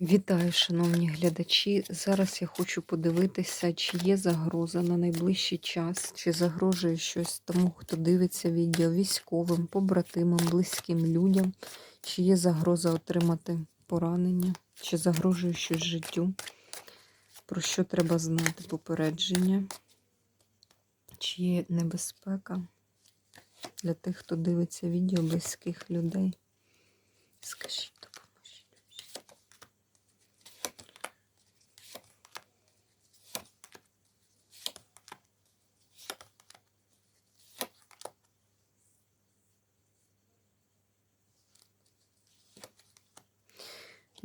Вітаю, шановні глядачі. Зараз я хочу подивитися, чи є загроза на найближчий час, чи загрожує щось тому, хто дивиться відео військовим, побратимам, близьким людям, чи є загроза отримати поранення, чи загрожує щось життю, про що треба знати попередження, чи є небезпека для тих, хто дивиться відео близьких людей. Скажіть,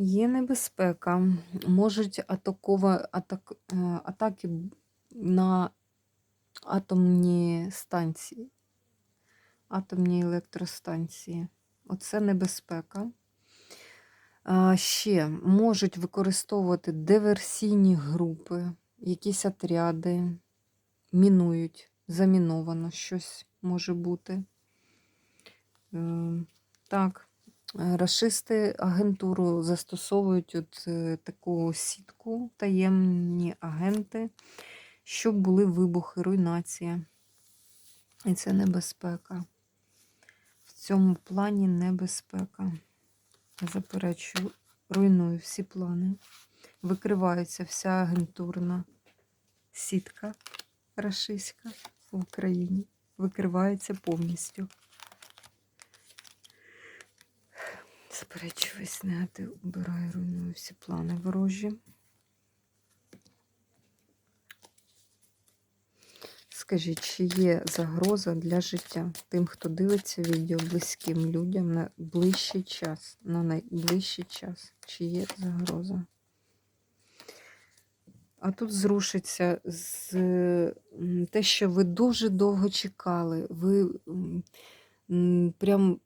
Є небезпека. Можуть атакова, атак, е, атаки на атомні станції, атомні електростанції. Оце небезпека. Ще можуть використовувати диверсійні групи, якісь отряди, мінують, заміновано щось може бути. Е, Так, Рашисти агентуру застосовують от е, таку сітку, таємні агенти, щоб були вибухи, руйнація. І це небезпека. В цьому плані небезпека. Заперечую, руйную всі плани. Викривається вся агентурна сітка рашистська в Україні. Викривається повністю. Заперечую весь негатив, убираю, руйную всі плани ворожі. Скажіть, чи є загроза для життя тим, хто дивиться відео близьким людям на ближчий час, на найближчий час? Чи є загроза? А тут зрушиться з те, що ви дуже довго чекали. Ви прям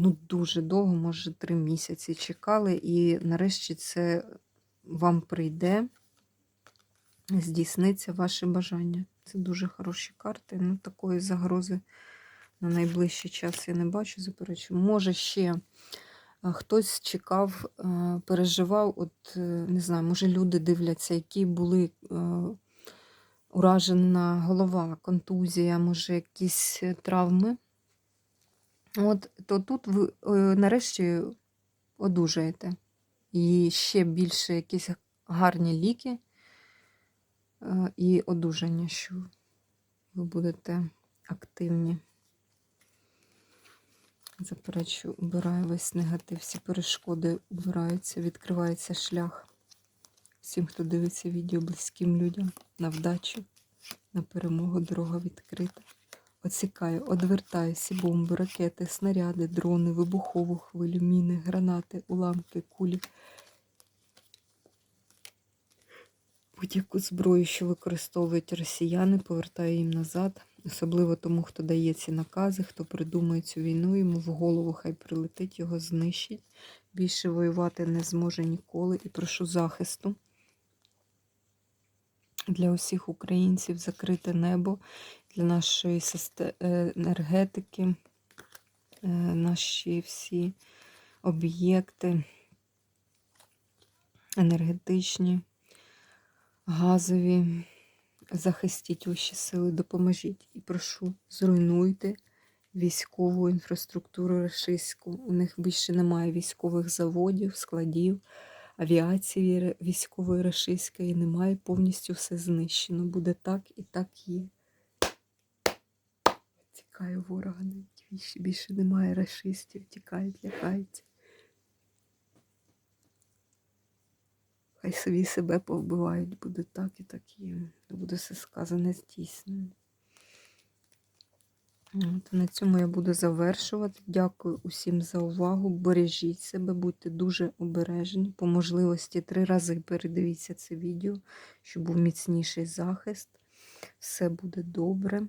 ну, дуже довго, може, три місяці чекали, і нарешті це вам прийде, здійсниться ваше бажання. Це дуже хороші карти. Ну, такої загрози на найближчий час я не бачу, заперечую. Може, ще хтось чекав, переживав, от е, не знаю, може, люди дивляться, які були е, уражена голова, контузія, може, якісь е, травми. От, то тут ви е, нарешті одужаєте. І ще більше якісь гарні ліки е, і одужання, що ви будете активні. Заперечую, убираю весь негатив, всі перешкоди убираються, відкривається шлях. Всім, хто дивиться відео близьким людям на вдачу, на перемогу, дорога відкрита. Оцікаю, одвертаю всі бомби, ракети, снаряди, дрони, вибухову хвилю, міни, гранати, уламки, кулі. Будь-яку зброю, що використовують росіяни, повертаю їм назад. Особливо тому, хто дає ці накази, хто придумує цю війну, йому в голову хай прилетить, його знищить. Більше воювати не зможе ніколи. І прошу захисту для усіх українців закрите небо для нашої е, енергетики, е, наші всі об'єкти енергетичні, газові. Захистіть ваші сили, допоможіть. І прошу, зруйнуйте військову інфраструктуру рашистську. У них більше немає військових заводів, складів, авіації військової рашистської немає, повністю все знищено. Буде так і так є. Тікаю ворога, більше, більше немає рашистів, тікають, лякаються. Хай собі себе повбивають, буде так і так є. Буде все сказане здійснено. От, на цьому я буду завершувати. Дякую усім за увагу. Бережіть себе, будьте дуже обережні. По можливості три рази передивіться це відео, щоб був міцніший захист. Все буде добре.